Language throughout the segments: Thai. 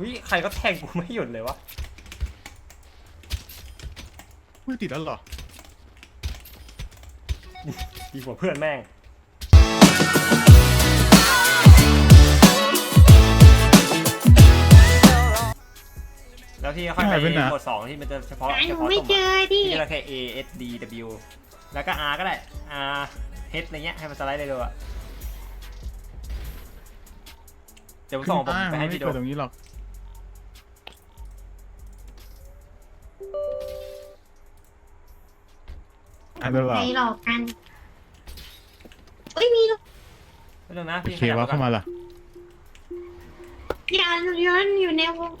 วิใครก็แทงกูไม่หยุดเลยวะไม่ติดแล้วเหรอ ดีกว่าเพื่อนแม่งแล้วที่ค่อยไปหายไปไหนกดสองที่มันจะเฉพาะหาหเฉนูพาะไม่ตรงเจอดิ ที่เราแค่ A S D W แล้วก็ R ก็ได้ R H อะไรเงี้ยให้มันสไลด์ได้เลยอะเดี๋ยวผมส่งผมไปให้พี่ดูไม่เปิดตรงนี้หรอก อันนั้นหรอใครหลอกกันเอ้ยมีลูกไม่ต้องนะโอพี่เคขยับว่าไว้ก่อเข้านมาล่ะยานยนต์อยู่ในวง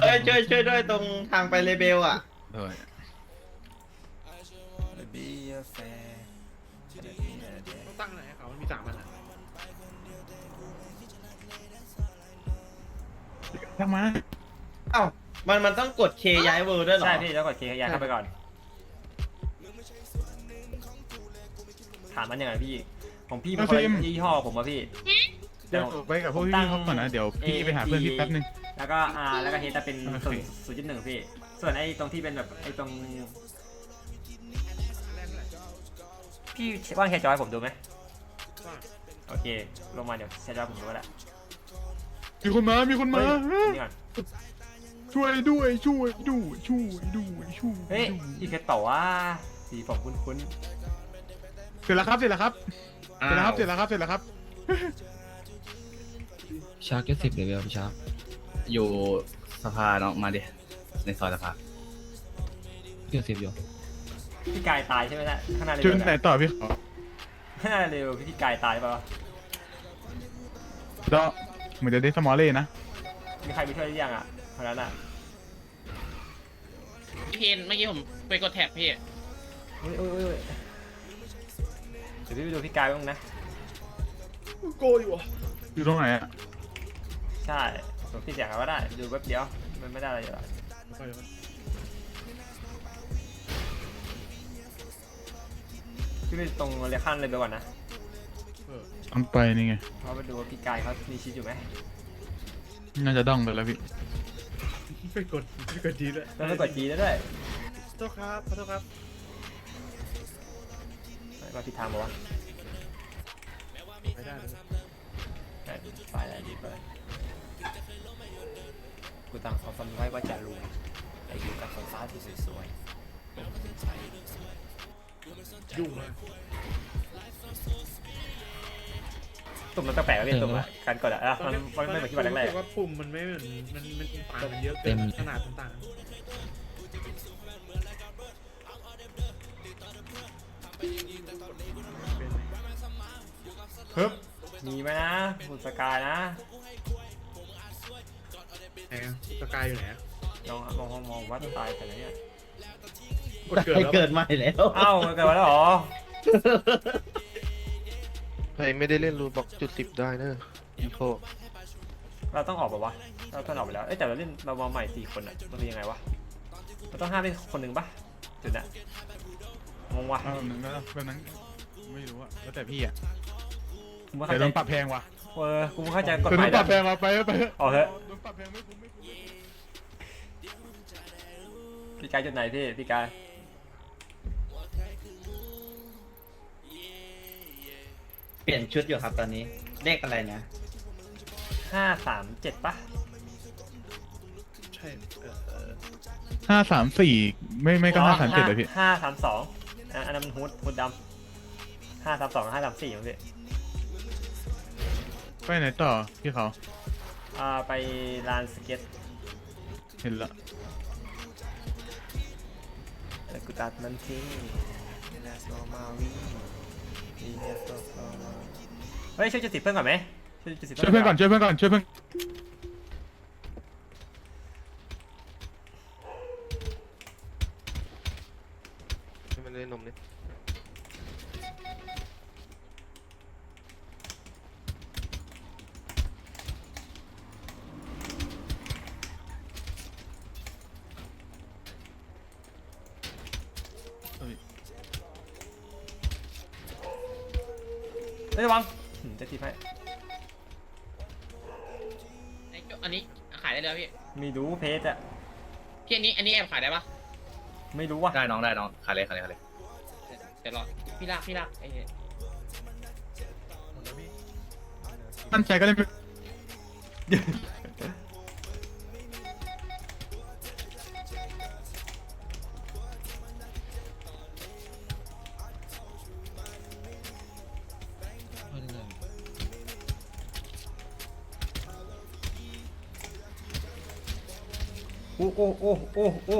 เอ้ยช่วยช่วยด้วยตรงทางไปเลเบลอะเออต้องตั้งไหนให้เขามันมีสามอันอะ ทักมาเอ้ามันมันต้องกดเคย้ายเวอร์ด้วยเหรอใช่พี่แล้วกดเคย้ายเข้าไปก่อน ถามมันยังไงพี่ ของพี่มันคนละยี่ห้อผมอะพี่ เดี๋ยวไปกับพวกพี่เขาก่อนนะเดี๋ยวพี่ไปหาเพื่อนพี่แป๊บนึง แล้วก็ R แล้วก็ H จะเป็นโอเคศูนย์ศูนย์จุดหนึ่งพี่ ส่วนไอ้ตรงที่เป็นแบบไอ้ตรง พี่ว่างแชร์จอยผมดูไหมว่าโอเค ลงมาเดี๋ยวแชร์จอยผมดูก็ได้ มีคนมา มีคนมา เฮ้ยนี่ก่อนช่วยด้วย ช่วยด้วย ช่วยด้วย ช่วยเฮ้ยด้วยอีกแค่ต่อว่าสีผมคุ้นเสร็จแล้วครับ เสร็จแล้วครับ เสร็จแล้วครับ เสร็จแล้วครับ เสร็จแล้วครับ ชาร์กเก็ตสิบเลเวลพี่ชาร์กอยู่สภาเนาะมาดิในซอยสภาเก็ตสิบอยู่ๆพี่กายตายใช่ไหมนะข้างหน้าเร็จุวดไหนนะต่อพี่ขอข้างหน้าเร็วพี่กายตายเปล่าดอ เหมือนจะได้สมอลเล่นะ มีใครไปช่วยหรือยังอะเพราะนั้นอะพี่เคนเมื่อกี้ผมไปกดแท็บพี่อุ้ยอุ้ยอุ้ยเดี๋ยวพี่ไปดูพี่กายบ้างนะ โกอยู่อะอยู่ตรงไหนอะใช่ผมพี่เสียงเอาก็ได้ดูแป๊บเดียวมันไม่ได้อะไรอยู่หรอกพี่ไปตรงเรียกขั้นเลยไปก่อนนะ ต้องไปนี่ไงเพราะไปดูว่าพี่กายเขามีชีวิตอยู่ไหมน่าจะด้องไปแล้วพี่ ไปกดไปกดจีด้วยแล้วไปกดจีแล้วด้วยขอโทษครับขอโทษครับไม่ว่าพี่ทางบอกว่าไม่ได้เลยไปอะไรดีไปกูตั้งความฝันไว้ว่าจะรวยแต่อยู่กับฟ้าที่สวยยุ่งมากๆ ตุ่มมันแปลกๆก็เรียนตุ่มอะการกดอะอะมันมันไม่เหมือนที่วันแรกรู้สึว่าปุ่มมันไม่เหมือนมันมันต่างกันเยอะเกินขนาดต่างเฮ้ยๆมีไหมนะบุษกายนะๆไหนอะสกายอยู่ไหนอะลองมองมองมองว่าตายแต่ไหนเนี่ย กดเกิดให้แล้วเกิดใหม่แล้วเอ้ามันเกิดมาแล้วเหรอ ใครไม่ได้เล่นรูนบอกจุดสิบได้เนอะอีโคเราต้องออกแบบวะ เราต้องออกไปแล้ว เอ้ยแต่เราเล่นเรามาใหม่สี่คนอะมันเป็นยังไงวะเราต้องห้ามเป็นคนหนึ่งปะจุดน่ะงงวะเอาแบบนั้นก็แบบนั้นไม่รู้อะแล้วแต่พี่อะกูไม่แต่เข้าใจโดนปรับแพงว่ะเออกูไม่เข้าใจกฎแต่หโดมายนปรับแพงว่ะไปไปออกเถอะโดนปรับแพงไม่คุ้มไม่คุ้มพี่กายจุดไหนพี่พี่กาย เปลี่ยนชุดอยู่ครับตอนนี้ เลขอะไรนะห้าสามเจ็ดปะใช่เออเออห้าสามสี่ไม่ไม่ก็ห้าสามเจ็ดเลยพี่ห้าสามสองอันนั้นมันฮูดฮูดดำห้าสามสองห้าสามสี่มั้งพี่ไปไหนต่อพี่เขาอ่าไปลานสเก็ตเห็นละแล้วกูตัดมันทิ้ง เฮ้ยช่วยจุดสิบเพื่อนก่อนไหมช่วยจุดสิบช่วยเพื่อนก่อนช่วยเพื่อนก่อนช่วยเพื่อน ไม่รู้ว่ะได้น้องได้น้องขายเลยขายเลยขายเลยเดี๋ยวรอพี่ลากพี่ลากไอ้เหี้ยมั่นใจก็เล่นไปไม่ได้เลยโอ้โอ้โอ้โอ้โอ้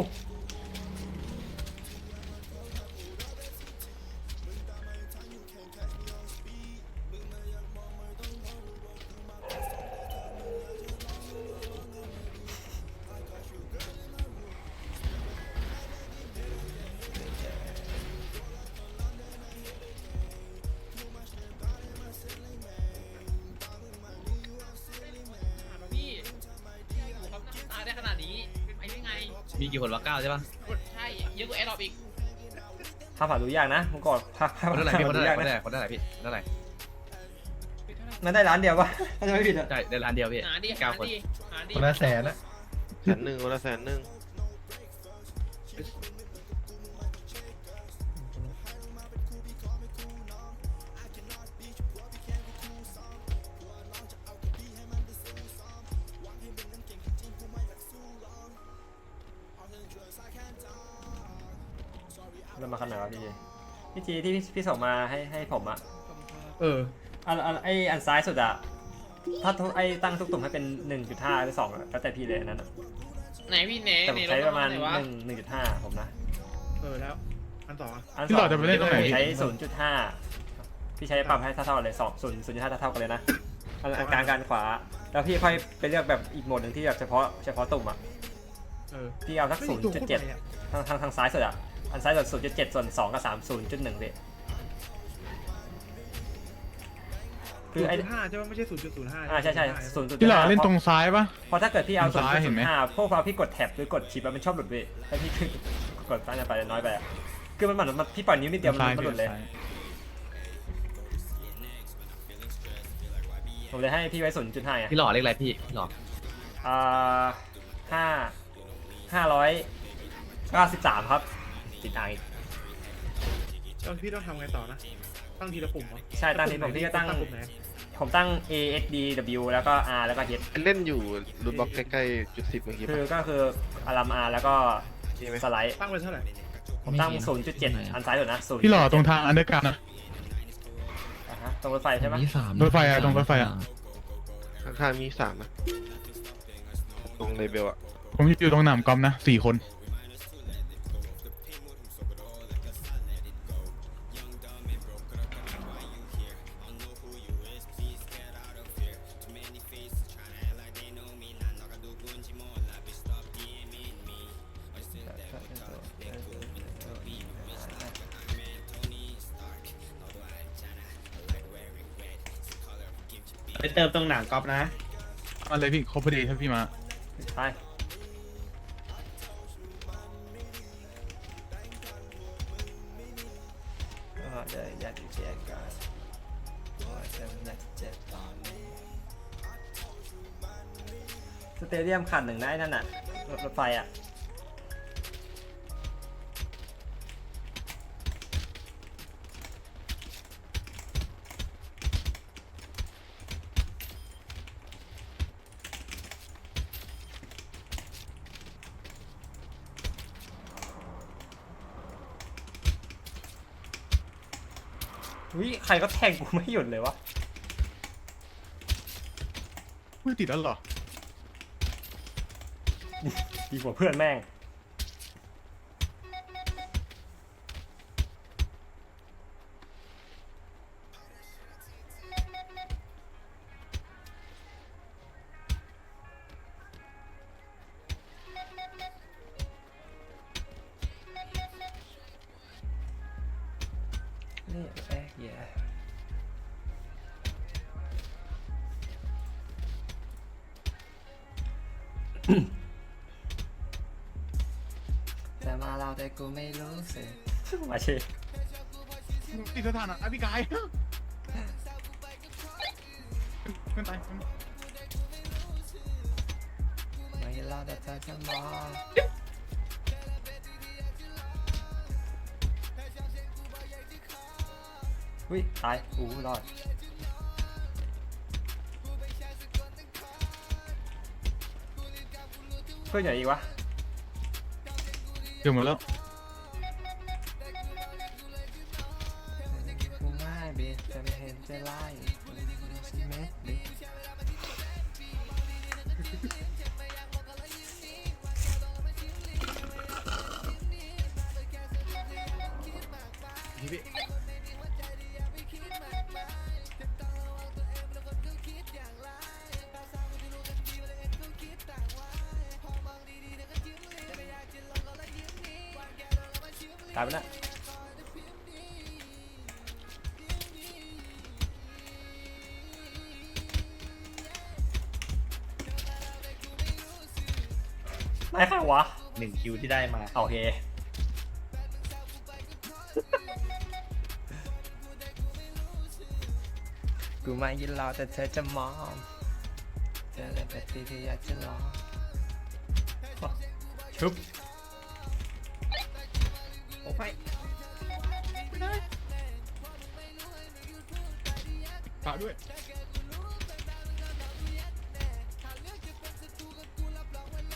มีกี่คนวะเก้าใช่ปะใช่เยอะกว่าแอร์ดรอปอีกถ้าผ่านดูยากนะมึงก่อนพาพาคนเท่าไหร่พี่คนดูเท่าไหร่ยากคนนะเท่าไหร่คนเท่าไหร่พี่เท่าไหร่มันได้ร้านเดียวปะถ้าจะไม่ผิดอะ ได้ได้ร้านเดียวพี่ หาดิเก้าหาคนดิหาดิคนละแสนอะแสนหนึ่งคนละแสนหนึ่ง ทีที่พี่พี่ส่งมาให้ให้ผมอะเออ อันอันไออันซ้ายสุดอะถ้าทุกไอตั้งทุกตุ่มให้เป็น1.5หรือ2อะแล้วแต่พี่เลยอันนั้นอะไหนพี่เนแต่ผเนมใช้ประมาณไหนวะ1 1.5ผมนะ เออแล้ว อันต่ออะอันพี่หลอดจะไปเล่นตรงไหน ใช้0.5พี่ใช้ปรับให้เท่าๆเลย2 0 0.5เท่าๆกันเลยนะอันอันกลางการขวา แล้วพี่ค่อยไปเลือกแบบอีกโหมดหนึ่งที่แบบเฉพาะเฉพาะตุ่มอะเออพี่เอาสักไม่มีตัวโคตรใหญ่0.7อะทางทางทางซ้ายสุดอะ อันซ้ายสุด0.7ส่วน2กับ3 0.1เลยคือไอศูนย์ห้าใช่ไหมไม่ใช่ศูนย์จุดศูนย์ห้าอ่าใช่ใช่0.5พี่หล่อเล่นตรงซ้ายปะ เพราะถ้าเกิดพี่เอาทางซ้ายเห็นไหม0.5พวกเราพี่กดแท็บหรือกดชิปแล้วมันชอบหลุดเว้ยถ้าพี่กดตั้งใจไปน้อยไปอะคือมันเหมือนมันพี่ปล่อยนิ้วนิดเดียวมันซ้ายมันหลุดเลย ซ้ายผมเลยให้พี่ไว้ศูนย์จุดห้าพี่หล่อเลขอะไรพี่พี่หล่ออ่าห้าห้าร้อยเก้าสิบสามครับ ติดอ่างอีกตอนพี่ต้องทำไงต่อนะ ตั้งทีละปุ่มเหรอใช่ตั้งทีผมพี่ก็ตั้ง ปุ่มไหนผมตั้ง A S D W แล้วก็ R แล้วก็ H เล่นอยู่รูทบล็อกใกล้ๆจุดสิบเมื่อกี้คืปะอก็คืออารัม R แล้วก็ใช่ไหมสไลด์ตั้งไปเท่าไหร่ผมตั้งศูนย์จุดเจ็ดอันซ้ายสุดนะศูนย์พี่หล่อตรงทางอันเดอร์การนะตรงรถไฟใช่ไหมมีสามรถไฟอะตรงรถไฟอะข้างๆมีสามนะตรงเลเบลอะผมอยู่ตรงหนามกอมนะสี่คน ไปเติมตรงหนังก๊อฟนะ มาเลยพี่ครบพอดีถ้าพี่มาไป ก็ได้อยากเจอกันว่าจะนัดเจอตอนนี้สเตเดียมขาดหนึ่งนะไอ้นั่นน่ะรถรถไฟอะ วิใครก็แทงกูไม่หยุดเลยวะ ไม่ติดแล้วเหรอ ดีกว่าเพื่อนแม่ง เราแต่กูไม่รู้สึกมาเชติดสถานะพี่กายพื่อนตายไม่รอดแต่เธอจะมองอุ้ยตายอู้รอดเพื่อนอยู่ไหนอีกวะ เดี๋ยวหมดแล้วกูไม่เห็นจะไล่เม็ดบิดพี่พี่ายไปแล้วไม่ค่ะวะหนึ่งคิวที่ได้มา โอเค กูไม่ยินรอแต่เธอจะมองเธอเลยเป็นที่ที่อยากจะลองชุบ โอ้ยฝากด้วย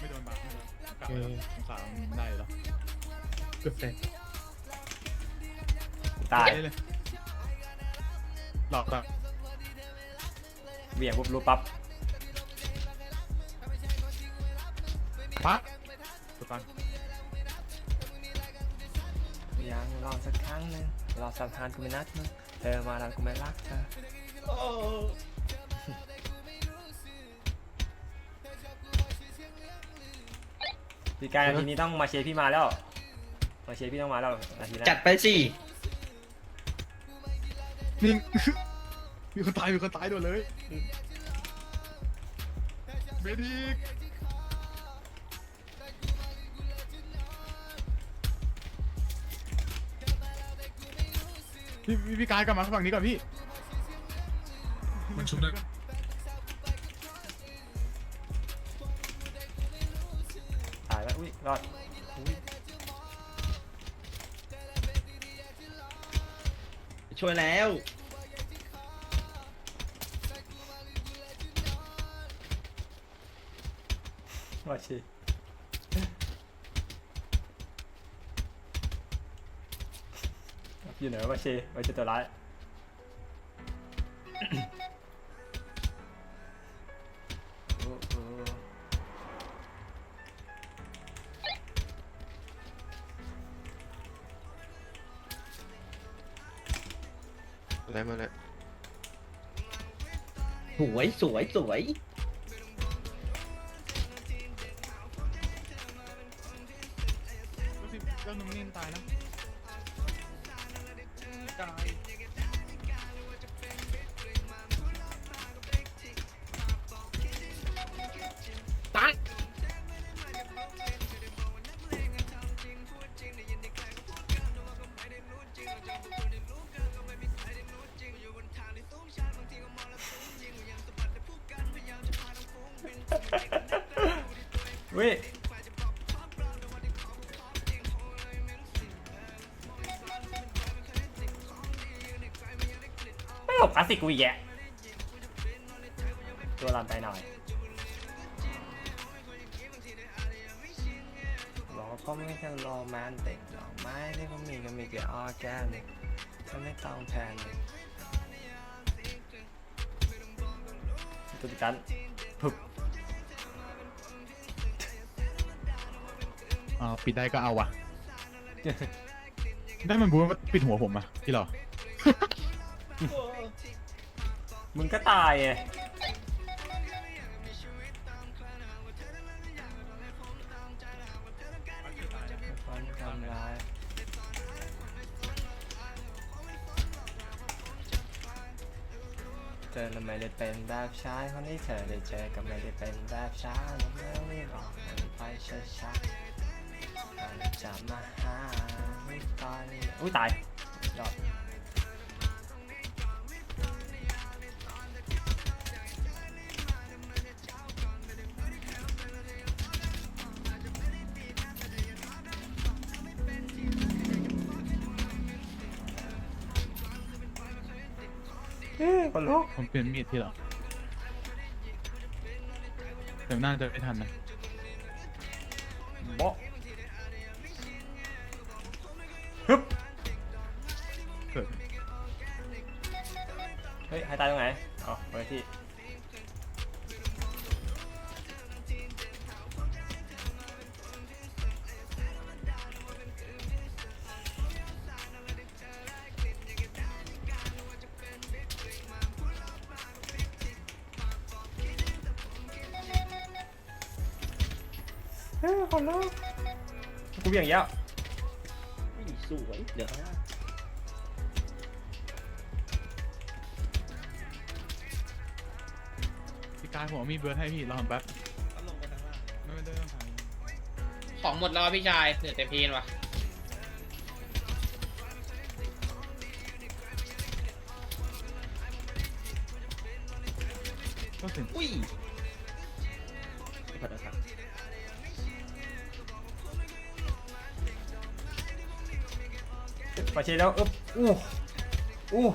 ไม่โดนบาดไม่โดนกลับแล้วสงสารได้แล้วเกือบเสร็จตายได้เลยหลอกแบบเบี่ยงปุ๊บรู้ปั๊บปั๊บ หนึ่งรอสักทานกูไม่นัดมึงเธอมาแล้วกูไม่รักเธอโอ้พี่กายนาทีนี้ต้องมาเชียร์พี่มาแล้ว มาเชียร์พี่ต้องมาแล้วนาทีนั้นจัดไปสินิ่งมีคนตายมีคนตายโดนเลยเบดิก พี่พี่พี่กายกลับมาฝั่งนี้ก่อนพี่มันชุบได้ตายแล้วอุ้ยรอดอุ้ยช่วยแล้วมาเชียร์ อยู่ไหนวะมาเชียร์มาเชตัวร้าย โอ้โหอะไรมาเนี่ยสวยสวยสวย อุ้ยไม่หลบคลาสสิกกูอีกแยะตัวรันไปหน่อยราก็ไม่ใช่โรแมนติกหรอกไม้ที่เขามีก็มีแต่ออแกนิกฉันไม่ต้องแพนตัวติดกัน อ่าปิดได้ก็เอาวะได้มันบูมมาปิดหัวผมอะพี่หรอมึงก็ตายไงคนทำร้ายเธอน่ะไม่ได้เป็นแบบชายคนที่เธอได้เจอก็ไม่ได้เป็นแบบชายแล้วเมื่อไม่บอกมันไปช้าๆมัน จะมาหาตอนนี้อุ้ยตายดอดเฮ้ยคนลุกผมเปลี่ยนมีดที่หรอแต่น่าจะไม่ทันนะบ๊ะ เฮ้ยให้ตายตรงไหนอ๋อเปิดที่เฮ้ยคนลุกกูเบี่ยงเยอะสวยเหลือ กายผมเอามีดเบิร์ดให้พี่รอผมแป๊บก็ลงไปข้างล่างไม่ได้ต้องทของหมดแล้วอะพี่ชายเหลือแต่เพนว่ะำก็ถึงอุ้ยขอโทษครับมาเชีแล้วอึ๊บอู้อู้อุ้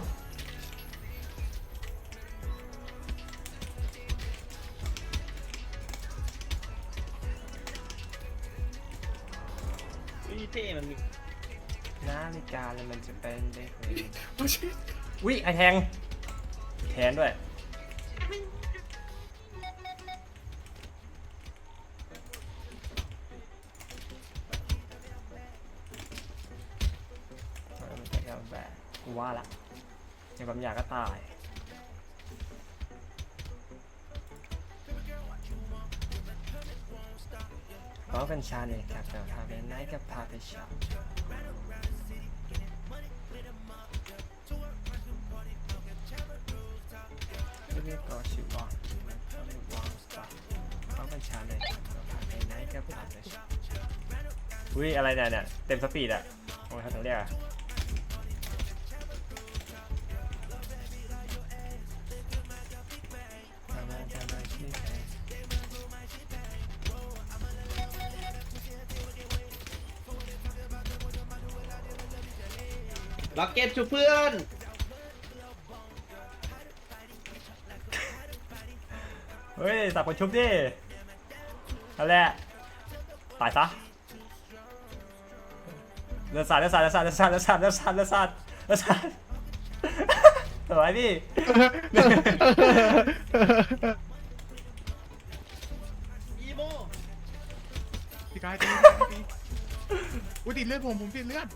อุ้ยไอแทง แทนด้วย แบบกูว่าละอย่างบางอย่างก็ตายก็เป็นชาเนี่ยครับแต่พาไปไหนก็พาไปช็อป ที่นี่ก็ชื่อว่าเขาเรียกว่าสตาร์เขาเป็นชาเนี่ยครับแต่พาไปไหนก็พาไปช็อปอุ้ยอะไรเนี่ยเนี่ยเต็มสปีดอะโอ้ยเขาถึงเรียกอะทำไมทำไมชื่อแพงล็อกเก็ตชูเพื่อน เฮ้ยสับคนชุบดินั่นแหละตายซะเลือดสาดเลือดสาดเลือดสาดเลือดสาดเลือดสาดเลือดสาดเลือดสาดเลือดสาดสวยพี่อีโมพี่กายตีตีอุ้ยติดเลือดผมผมติดเลือด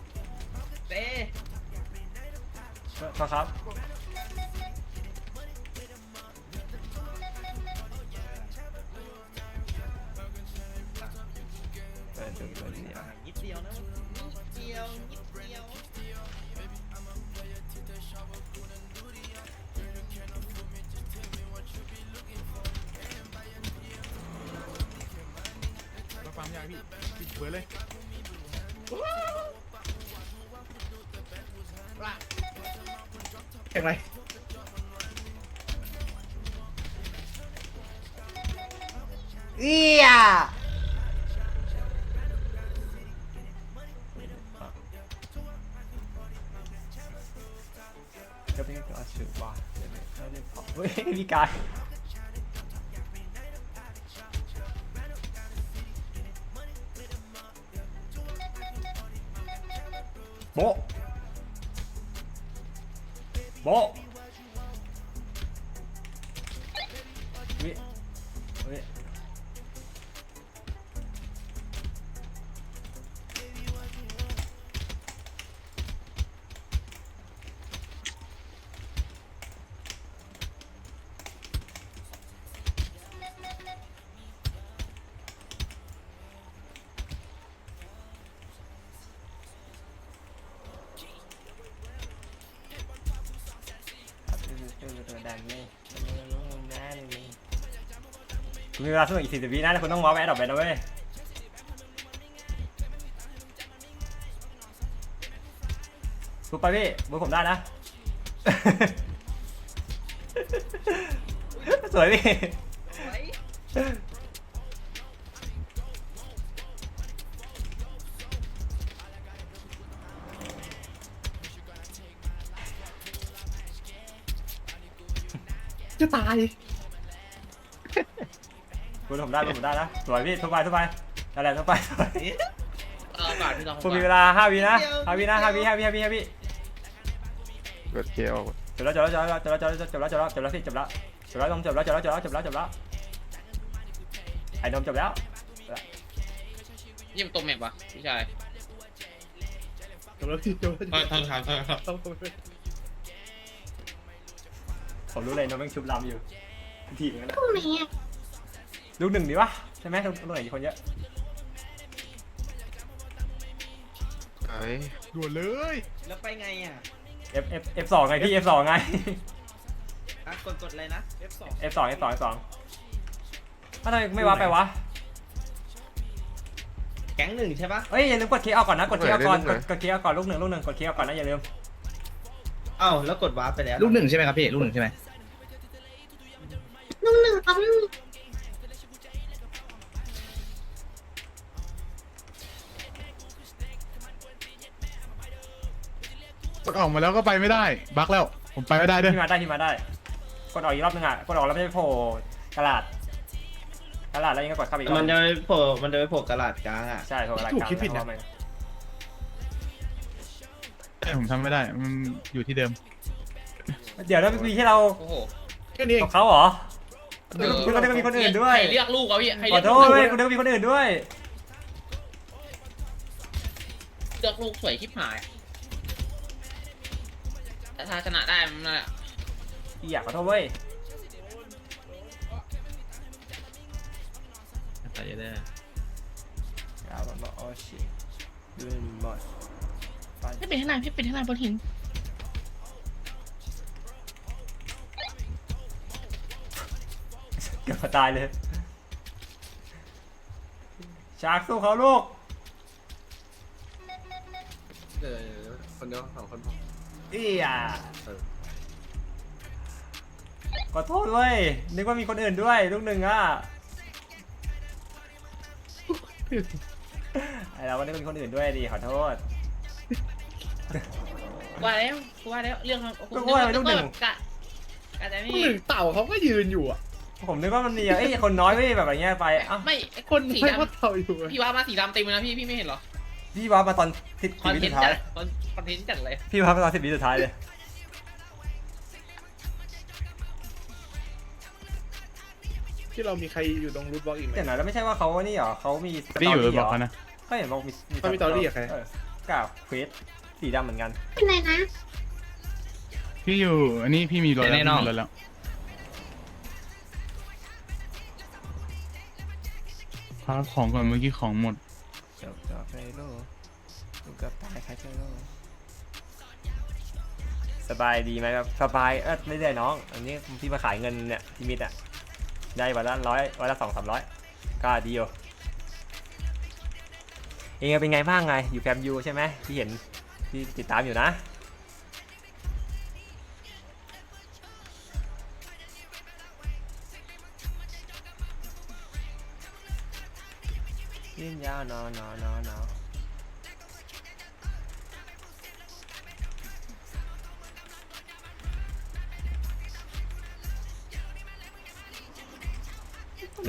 เต้ขอครับ นิดเดียวนะนิดเดียวนิดเดียวมาความยาพี่ติดเบิร์ดเลยแข่งไรเอีย baby guy. เวลาสักอีกสี่สิบวินะคุณต้องว้าวแอดออกไปนะเว้ยพูดไปพี่มือผมได้นะ สวยพี่ จะตาย คุณผมได้คุณผมได้นะสวยพี่ทุบไปทุบไปอะไรทุบไปทุบไปเออก่อนพี่ลองคุณมีเวลาห้าวินะห้าวินะห้าวิห้าวิห้าวิห้าวิเกิดเคออกจบแล้วจบแล้วจบแล้วจบแล้วจบแล้วจบแล้วจบแล้วจบแล้วพี่จบแล้วจบแล้วนมจบแล้วจบแล้วจบแล้วจบแล้วจบแล้วไอ้นมจบแล้วนี่มันตัวแมปวะพี่ชายจบแล้วพี่จบแล้วทำทำทำทำต้องผมรู้เลยนมแม่งชุบลำอยู่ทีมกันนะตรงไหนอะ ลูกหนึ่งดีวะใช่ไหมลูกลูกไหนกี่คนเยอะไอ้ด่วนเลยแล้วไปไงอะ F F F สองไงพี่ F สองไง อะกดกดอะไรนะ F2 F สอง F สอง F สองทำไมไม่วาไปวะแก๊งหนึ่งใช่ปะเฮ้ยอย่าลืมกดเคออกก่อนนะกดเคออก่อนกดกดเคออก่อนลูกหนึ่งลูกหนึ่งกดเคออก่อนนะอย่าลืมเอ้าแล้วกดวาร์ปไปแล้วลูกหนึ่งใช่ไหมครับพี่ ลูกหนึ่งใช่ไหม ลุงหนึ่งครับลุงหนึ่ง ออกมาแล้วก็ไปไม่ได้ บั๊กแล้ว ผมไปไม่ได้ด้วยที่มาได้ที่มาได้ กดออกอีกรอบนึงอะ กดออกแล้วไม่ได้โผล่กระดาษกระดาษแล้วยังก็กดเข้าไปอีกรอบมันจะไปโผล่มันจะไปโผล่กระดาษกลางอะ ใช่โผล่กระดาษถูกกลางคิดผิดนะเอาไปแต่ผมทำไม่ได้ มันอยู่ที่เดิม เดี๋ยวแล้วมีที่เราโอ้โหแค่นี้เองตกเขาเหรอคุณก็ได้มีคนอื่นด้วยใครเรียกลูกเอาพี่ใครขอเรียกโทลูษกเว้ยคุณนึกว่ามีคนอื่นด้วย เลือกลูกสวยชิบหาย แต่ถ้าชนะได้มันนั่นแหละพี่อยากขอโทษเว้ยไปได้เอาแบบว่าโอ้ชิดูนี่บอสไปพี่เป็นทนายพี่เป็นทนายบนหินเกือบตายเลย ชาร์กสู้เขาลูก เออคนเดียวสองคนพอ อีอะขอโทษเว้ยนึกว่ามีคนอื่นด้วยลูกหนึ่งอะไอเราก็นึกว่ามีคนอื่นด้วยดีขอโทษ ว่าแล้วว่าแล้วเรื่องของก็ว่าไปลูกหนึ่ง กะกะแต่ลูนี่กหนึ่งเต่าเขาก็ยืนอยู่อะผมนึกว่ามันมีอะเอ้ยคนน้อยเว้ยแบบอะไรเงี้ยไปเอ้าไม่ไอ้คนสีไม่ดว่าเต่าอยู่อะำพี่ว่ามาสีดำเต็มเลยนะพี่พี่ไม่เห็นเหรอพี่ว่ามาตอนสิบคอนวิเทสุนดต์ท้าจัยด คอนเทนต์จัดเลยพี่ว่ามาตอนสิบวิสุดท้ายเลย ที่เรามีใครอยู่ตรงรูทบล็อกอีกไหมแต่ไหนแล้วไม่ใช่ว่าเขานี่เหรอเขามีที่อยู่รูทบเหล็รอกอเขานะ เขาเห็นบอกมีเขามีสตอรี่กับใครเออกับเควสสีดำเหมือนกัน เป็นไรนะ พี่อยู่ อันนี้พี่มีรถแน่นอนมีรถแล้ว พาของก่อนเมื่อกี้ของหมดจบจบไปโลลูกกับตายใครเจอโล สบายดีไหมครับสบายเออไม่ได้น้อง อันนี้พี่มาขายเงินเนี่ยพิมิตอะ ได้วันละร้อยวันละสองสามร้อยก็ดีอยู่เองเป็นไงบ้างไง อยู่แฟมยูใช่ไหมที่เห็นที่ติดตามอยู่นะยืนยาวนอนนอนนอน